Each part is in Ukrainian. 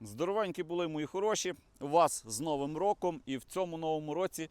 Здоровенькі були мої хороші. Вас з Новим роком і в цьому новому році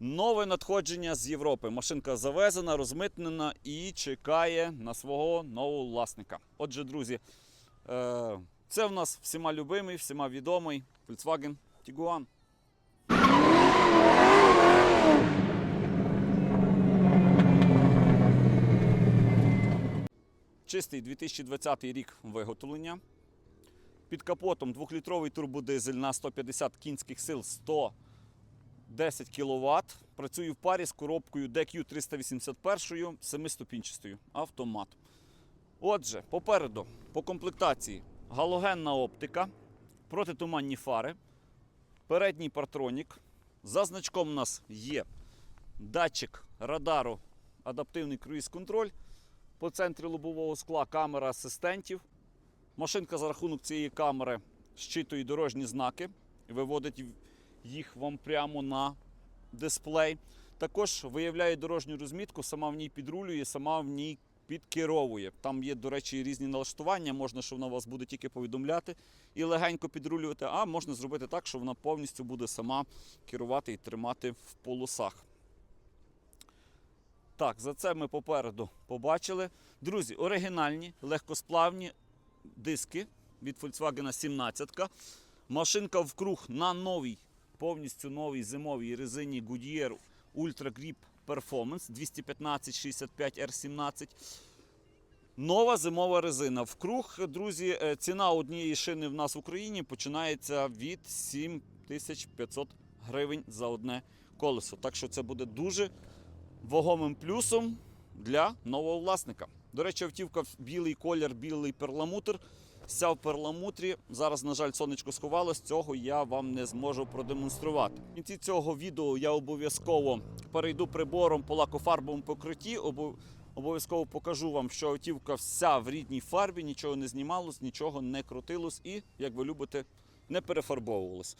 нове надходження з Європи. Машинка завезена, розмитнена і чекає на свого нового власника. Отже, друзі, е, це в нас всіма любимий, всіма відомий Volkswagen Tiguan. Чистий 2020 рік виготовлення. Під капотом 2-літровий турбодизель на 150 кінських сил 110 кВт. Працює в парі з коробкою DQ 381 семиступінчастою автомат. Отже, попереду по комплектації галогенна оптика, протитуманні фари, передній партронік. За значком у нас є датчик радару, адаптивний круїз-контроль. По центрі лобового скла камера асистентів. Машинка за рахунок цієї камери щитує дорожні знаки і виводить їх вам прямо на дисплей. Також виявляє дорожню розмітку, сама в ній підрулює, сама в ній підкеровує. Там є, до речі, різні налаштування. Можна, що вона вас буде тільки повідомляти і легенько підрулювати, а можна зробити так, що вона повністю буде сама керувати і тримати в полосах. Так, за це ми попереду побачили. Друзі, оригінальні, легкосплавні диски від Volkswagen 17. Машинка вкруг на новій, повністю новій зимовій резині Goodyear Ultra Grip Performance 215 R17. Нова зимова резина. Вкруг, друзі, е, ціна однієї шини в нас в Україні починається від 7500 гривень за одне колесо. Так що це буде дуже вагомим плюсом для нового власника. До речі, автівка білий колір, білий перламутр. Вся в перламутрі. Зараз, на жаль, сонечко сховалось, цього я вам не зможу продемонструвати. В кінці цього відео я обов'язково перейду прибором по лакофарбовому покритті. Обов'язково покажу вам, що автівка вся в рідній фарбі, нічого не знімалось, нічого не крутилось і, як ви любите, не перефарбовувалось.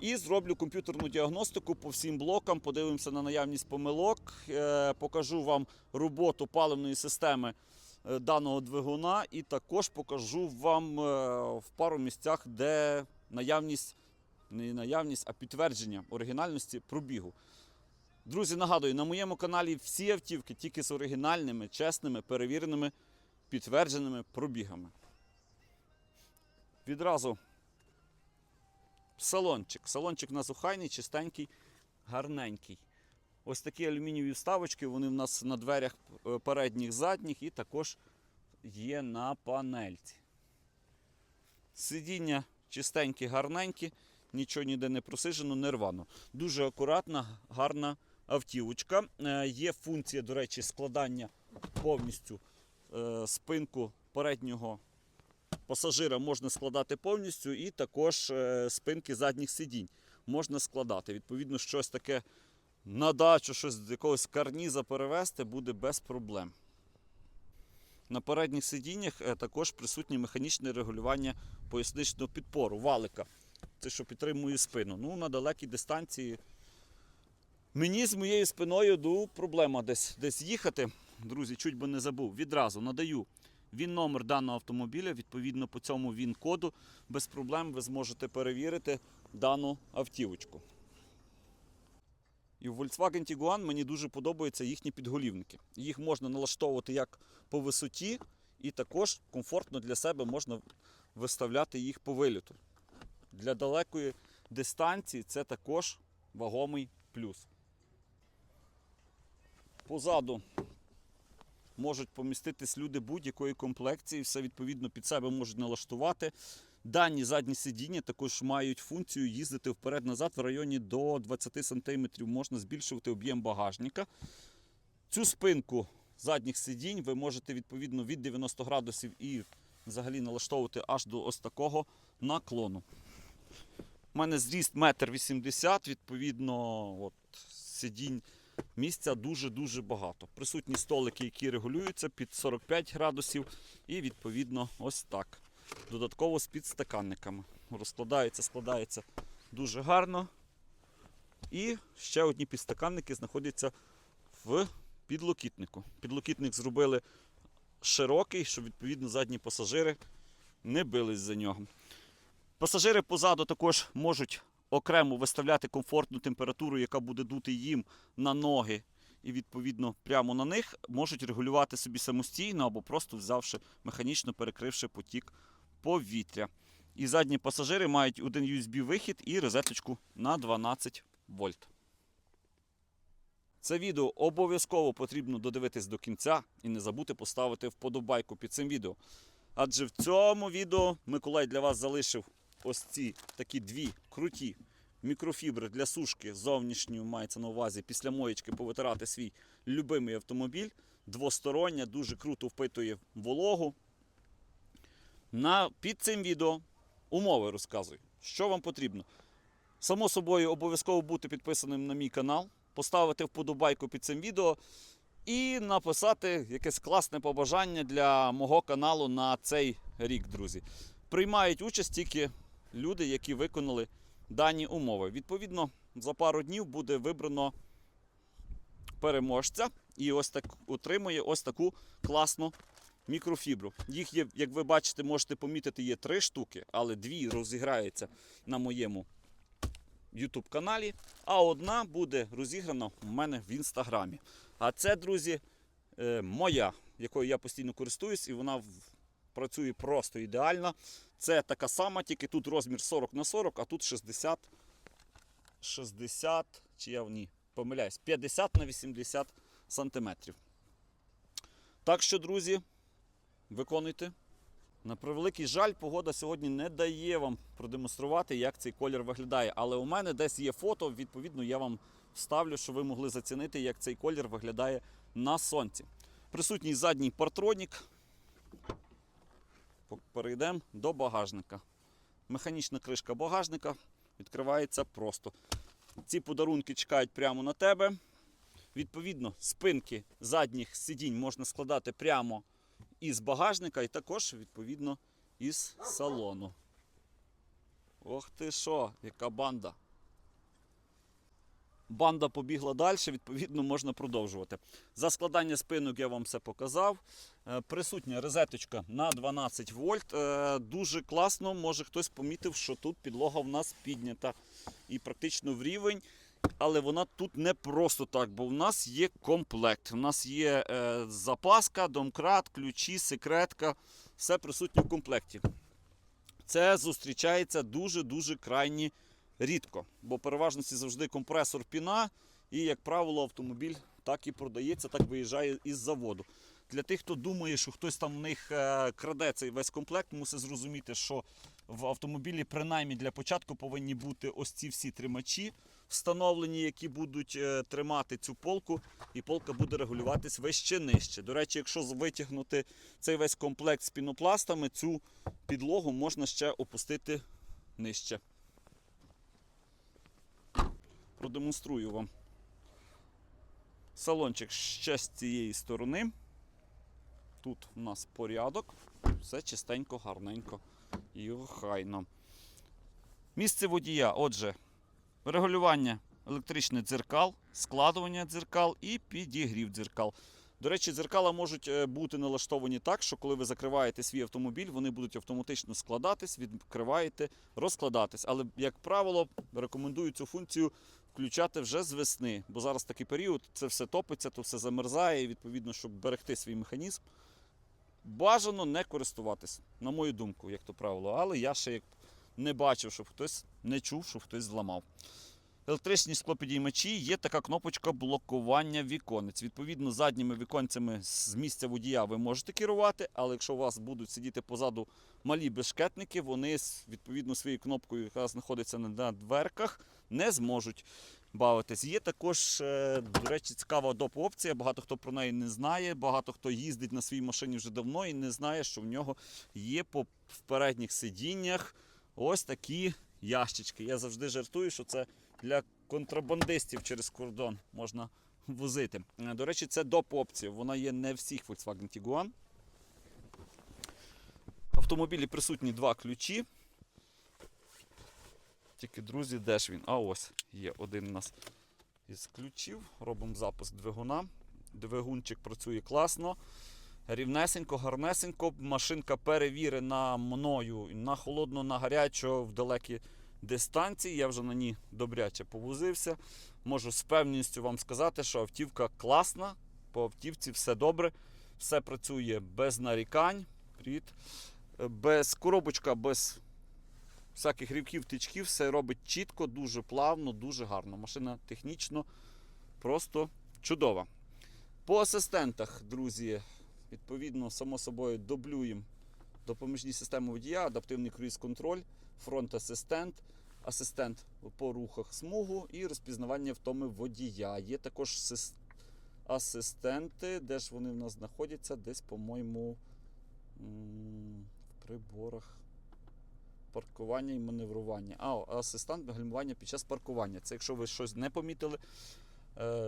І зроблю комп'ютерну діагностику по всім блокам, подивимося на наявність помилок, е, покажу вам роботу паливної системи е, даного двигуна, і також покажу вам е, в пару місцях, де наявність, не наявність, а підтвердження оригінальності пробігу. Друзі, нагадую, на моєму каналі всі автівки тільки з оригінальними, чесними, перевіреними, підтвердженими пробігами. Відразу салончик. Салончик у нас охайний, чистенький, гарненький. Ось такі алюмінієві вставочки, вони в нас на дверях е, передніх, задніх і також є на панельці. Сидіння чистенькі, гарненькі, нічого ніде не просижено, не рвано. Дуже акуратна, гарна автівочка. Е, Є функція, до речі, складання повністю е, спинку переднього пасажира можна складати повністю, і також е, спинки задніх сидінь можна складати. Відповідно, щось таке на дачу, щось з якогось карніза перевезти буде без проблем. На передніх сидіннях е, також присутнє механічне регулювання поясничного підпору, валика. Це що підтримує спину. Ну, на далекій дистанції. Мені з моєю спиною ну, проблема десь, десь їхати. Друзі, чуть би не забув. Відразу надаю він номер даного автомобіля. Відповідно по цьому він коду без проблем ви зможете перевірити дану автівочку. І в Volkswagen Tiguan мені дуже подобаються їхні підголівники. Їх можна налаштовувати як по висоті, і також комфортно для себе можна виставляти їх по виліту. Для далекої дистанції це також вагомий плюс. Позаду можуть поміститись люди будь-якої комплекції, все відповідно під себе можуть налаштувати. Дані задні сидіння також мають функцію їздити вперед-назад в районі до 20 см. Можна збільшувати об'єм багажника. Цю спинку задніх сидінь ви можете відповідно від 90 градусів і взагалі налаштовувати аж до ось такого наклону. У мене зріст 1,80 м, відповідно, от, сидінь місця дуже-дуже багато. Присутні столики, які регулюються під 45 градусів, і відповідно ось так. Додатково з підстаканниками. Розкладається, складається дуже гарно. І ще одні підстаканники знаходяться в підлокітнику. Підлокітник зробили широкий, щоб відповідно задні пасажири не бились за нього. Пасажири позаду також можуть окремо виставляти комфортну температуру, яка буде дути їм на ноги. І відповідно прямо на них можуть регулювати собі самостійно або просто взявши механічно перекривши потік повітря. І задні пасажири мають один USB-вихід і розеточку на 12 вольт. Це відео обов'язково потрібно додивитись до кінця і не забути поставити вподобайку під цим відео. Адже в цьому відео Миколай для вас залишив ось ці такі дві круті мікрофібри для сушки зовнішньої мається на увазі після моєчки повитирати свій любимий автомобіль. Двостороння, дуже круто впитує вологу. На, під цим відео умови розказую, що вам потрібно. Само собою, обов'язково бути підписаним на мій канал, поставити вподобайку під цим відео і написати якесь класне побажання для мого каналу на цей рік, друзі. Приймають участь тільки люди, які виконали дані умови. Відповідно, за пару днів буде вибрано переможця і ось так отримує ось таку класну мікрофібру. Їх є, як ви бачите, можете помітити, є три штуки, але дві розіграються на моєму YouTube каналі, а одна буде розіграна у мене в інстаграмі. А це, друзі, е, моя, якою я постійно користуюсь, і вона працює просто ідеально. Це така сама, тільки тут розмір 40 на 40, а тут 60, 60, чи я ні, помиляюсь, 50 на 80 сантиметрів. Так що, друзі, виконуйте. На превеликий жаль, погода сьогодні не дає вам продемонструвати, як цей колір виглядає. Але у мене десь є фото, відповідно, я вам вставлю, щоб ви могли зацінити, як цей колір виглядає на сонці. Присутній задній партронік. Перейдемо до багажника. Механічна кришка багажника відкривається просто. Ці подарунки чекають прямо на тебе. Відповідно, спинки задніх сидінь можна складати прямо із багажника і також, відповідно, із салону. Ох ти що, яка банда. Банда побігла далі, відповідно, можна продовжувати. За складання спинок я вам все показав. Е, Присутня розеточка на 12 вольт. Е, Дуже класно, може хтось помітив, що тут підлога в нас піднята і практично в рівень. Але вона тут не просто так, бо в нас є комплект. У нас є е, запаска, домкрат, ключі, секретка. Все присутнє в комплекті. Це зустрічається дуже-дуже крайні рідко, бо переважно це завжди компресор піна, і, як правило, автомобіль так і продається, так виїжджає із заводу. Для тих, хто думає, що хтось там в них е, краде цей весь комплект, мусить зрозуміти, що в автомобілі, принаймні для початку, повинні бути ось ці всі тримачі встановлені, які будуть е, тримати цю полку, і полка буде регулюватись вище нижче. До речі, якщо витягнути цей весь комплект з пінопластами, цю підлогу можна ще опустити нижче. Продемонструю вам салончик ще з цієї сторони. Тут у нас порядок, все чистенько, гарненько і охайно. Місце водія, отже, регулювання електричних дзеркал, складування дзеркал і підігрів дзеркал. До речі, дзеркала можуть е, бути налаштовані так, що коли ви закриваєте свій автомобіль, вони будуть автоматично складатись, відкриваєте, розкладатись. Але, як правило, рекомендую цю функцію включати вже з весни, бо зараз такий період, це все топиться, то все замерзає, і відповідно, щоб берегти свій механізм. Бажано не користуватися, на мою думку, як то правило. Але я ще не бачив, щоб хтось не чув, щоб хтось зламав. Електричні склопідіймачі є така кнопочка блокування віконець. Відповідно, задніми віконцями з місця водія ви можете керувати, але якщо у вас будуть сидіти позаду малі безшкетники, вони відповідно своєю кнопкою, яка знаходиться на дверках, не зможуть бавитись. Є також, е, до речі, цікава доп опція. Багато хто про неї не знає. Багато хто їздить на своїй машині вже давно і не знає, що в нього є по передніх сидіннях ось такі ящички. Я завжди жартую, що це для контрабандистів через кордон можна возити. Е, До речі, це доп опція. Вона є не всіх Volkswagen Tiguan. В автомобілі присутні два ключі. Тільки, друзі, де ж він? А ось є один у нас із ключів. Робимо запуск двигуна. Двигунчик працює класно. Рівнесенько, гарнесенько. Машинка перевірена мною на холодно, на гарячо в далекі дистанції. Я вже на ній добряче повозився. Можу з певністю вам сказати, що автівка класна. По автівці все добре, все працює без нарікань. Привіт. Без коробочка, без всяких рівків, тичків, все робить чітко, дуже плавно, дуже гарно. Машина технічно просто чудова. По асистентах, друзі, відповідно, само собою дублюємо допоміжні системи водія, адаптивний круїз-контроль, фронт-асистент, асистент по рухах смугу і розпізнавання втоми водія. Є також асистенти, де ж вони в нас знаходяться? Десь, по-моєму, в приборах паркування і маневрування. А, асистент гальмування під час паркування. Це якщо ви щось не помітили,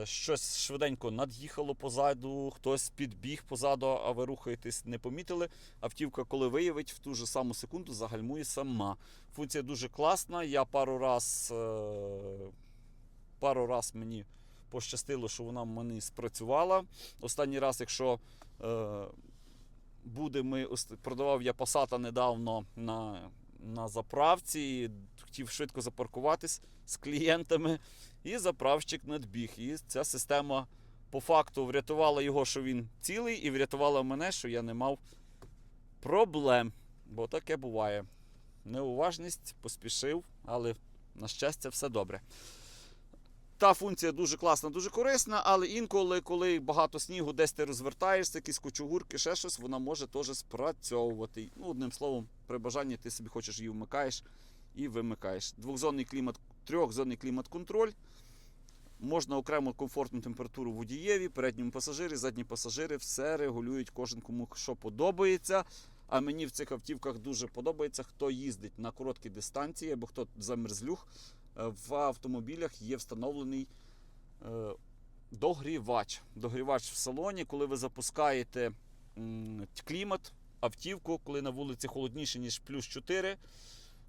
щось швиденько над'їхало позаду, хтось підбіг позаду, а ви рухаєтесь, не помітили. Автівка, коли виявить, в ту ж саму секунду загальмує сама. Функція дуже класна. Я пару раз, е, пару раз мені пощастило, що вона в мене спрацювала. Останній раз, якщо е, буде, ми продавав я Passat недавно на, на заправці, хотів швидко запаркуватись з клієнтами, і заправщик надбіг. І ця система по факту врятувала його, що він цілий, і врятувала мене, що я не мав проблем. Бо таке буває. Неуважність, поспішив, але на щастя, все добре. Та функція дуже класна, дуже корисна, але інколи, коли багато снігу, десь ти розвертаєшся, якісь кочугурки, ще щось, вона може теж спрацьовувати. Ну, одним словом, при бажанні ти собі хочеш її вмикаєш і вимикаєш. Двохзонний клімат, трьохзонний клімат-контроль. Можна окремо комфортну температуру водієві, передньому пасажирі, задні пасажири, все регулюють кожен кому що подобається. А мені в цих автівках дуже подобається, хто їздить на короткі дистанції або хто замерзлюх. Е, В автомобілях є встановлений е, догрівач. Догрівач в салоні, коли ви запускаєте клімат, автівку, коли на вулиці холодніше, ніж плюс 4,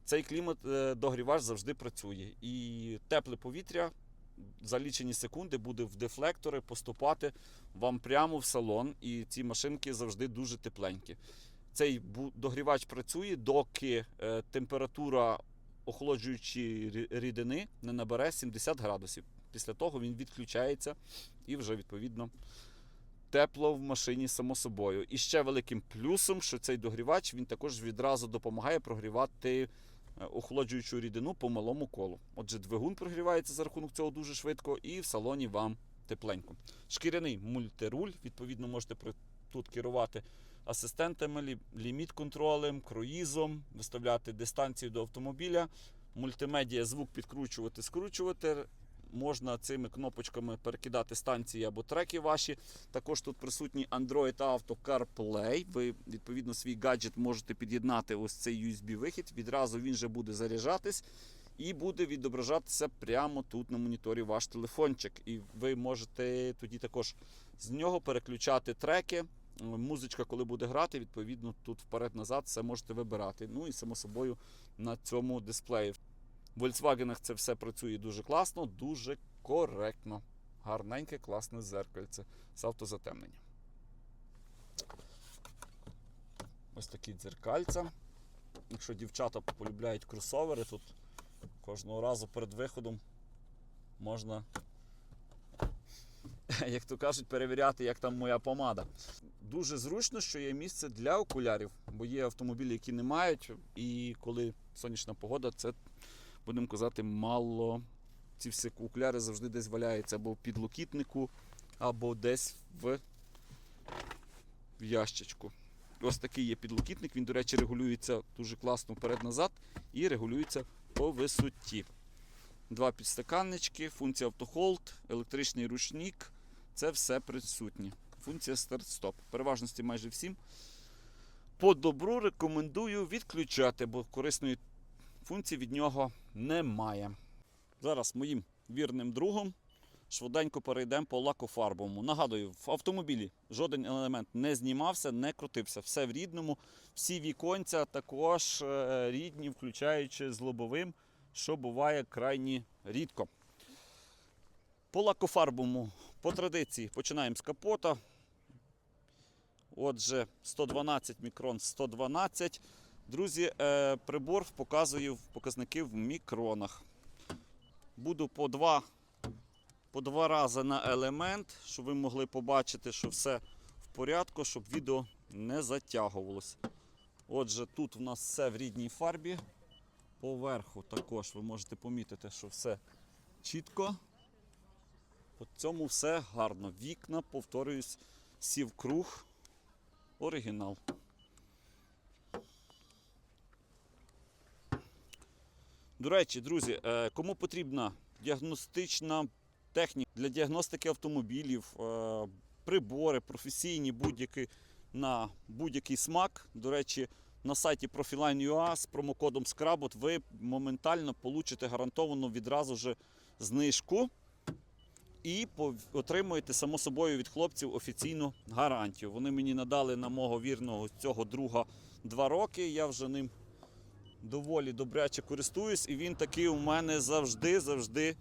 цей клімат е, догрівач завжди працює. І тепле повітря за лічені секунди буде в дефлектори поступати вам прямо в салон. І ці машинки завжди дуже тепленькі. Цей догрівач працює, доки е, температура охолоджуючої рідини не набере 70 градусів. Після того він відключається і вже відповідно тепло в машині само собою. І ще великим плюсом, що цей догрівач він також відразу допомагає прогрівати охолоджуючу рідину по малому колу. Отже, двигун прогрівається за рахунок цього дуже швидко, і в салоні вам тепленько. Шкіряний мультируль, відповідно, можете тут керувати асистентами, лі- ліміт-контролем, круїзом, виставляти дистанцію до автомобіля, мультимедіа, звук підкручувати, скручувати. Можна цими кнопочками перекидати станції або треки ваші. Також тут присутній Android Auto CarPlay. Ви відповідно свій гаджет можете під'єднати ось цей USB-вихід. Відразу він же буде заряджатись і буде відображатися прямо тут на моніторі ваш телефончик. І ви можете тоді також з нього переключати треки. Музичка, коли буде грати, відповідно тут вперед-назад все можете вибирати. Ну і само собою на цьому дисплеї. Volkswagen це все працює дуже класно, дуже коректно. Гарненьке, класне зеркальце з автозатемненням. Ось такі дзеркальця. Якщо дівчата полюбляють кросовери, тут кожного разу перед виходом можна, як то кажуть, перевіряти, як там моя помада. Дуже зручно, що є місце для окулярів, бо є автомобілі, які не мають, і коли сонячна погода, це будемо казати, мало. Ці всі окуляри завжди десь валяються або в підлокітнику, або десь в, ящичку. Ось такий є підлокітник. Він, до речі, регулюється дуже класно вперед-назад і регулюється по висоті. Два підстаканнички, функція автохолд, електричний ручник. Це все присутнє. Функція старт-стоп. Переважності майже всім. По добру рекомендую відключати, бо корисної функції від нього немає. Зараз моїм вірним другом швиденько перейдемо по лакофарбовому. Нагадую, в автомобілі жоден елемент не знімався, не крутився. Все в рідному. Всі віконця також е, рідні, включаючи з лобовим, що буває крайні рідко. По лакофарбовому, по традиції, починаємо з капота. Отже, 112 мікрон 112. Друзі, е, прибор показує показники в мікронах. Буду по два, по два рази на елемент, щоб ви могли побачити, що все в порядку, щоб відео не затягувалося. Отже, тут у нас все в рідній фарбі. Поверху також ви можете помітити, що все чітко. По цьому все гарно. Вікна, повторююсь, сів круг. Оригінал. До речі, друзі, е, кому потрібна діагностична техніка для діагностики автомобілів, е, прибори, професійні будь-які на будь-який смак. До речі, на сайті Profiline.ua з промокодом SCRABOT ви моментально получите гарантовану відразу же знижку і отримуєте само собою від хлопців офіційну гарантію. Вони мені надали на мого вірного цього друга два роки. Я вже ним доволі добряче користуюсь, і він такий у мене завжди, завжди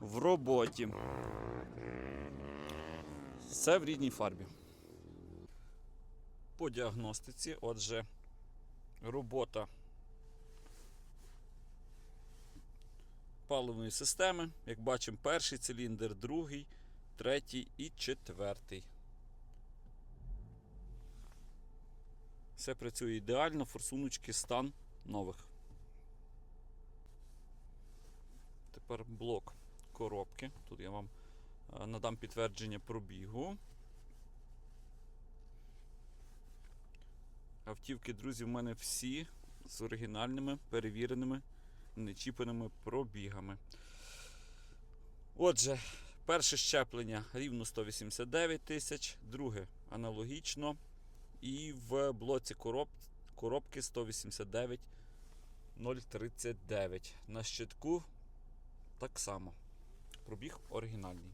в роботі. Все в рідній фарбі. По діагностиці, отже, робота паливної системи. Як бачимо, перший циліндр, другий, третій і четвертий. Все працює ідеально, форсуночки стан нових. Тепер блок коробки. Тут я вам е, надам підтвердження пробігу. Автівки, друзі, в мене всі з оригінальними, перевіреними, нечіпаними пробігами. Отже, перше щеплення рівно 189 тисяч, друге аналогічно. І в блоці короб... коробки 189 039. На щитку так само. Пробіг оригінальний.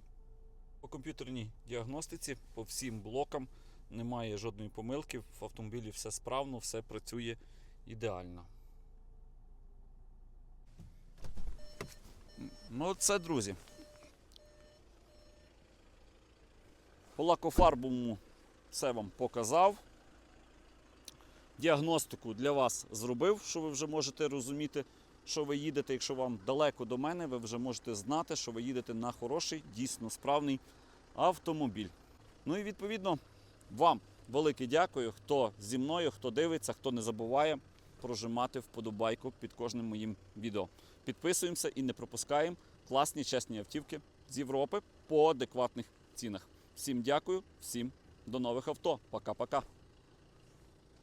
По комп'ютерній діагностиці по всім блокам немає жодної помилки. В автомобілі все справно, все працює ідеально. Ну, це, друзі. По лакофарбовому все вам показав. Діагностику для вас зробив, що ви вже можете розуміти, що ви їдете. Якщо вам далеко до мене, ви вже можете знати, що ви їдете на хороший, дійсно справний автомобіль. Ну і відповідно вам велике дякую, хто зі мною, хто дивиться, хто не забуває прожимати вподобайку під кожним моїм відео. Підписуємося і не пропускаємо класні чесні автівки з Європи по адекватних цінах. Всім дякую, всім до нових авто. Пока-пока.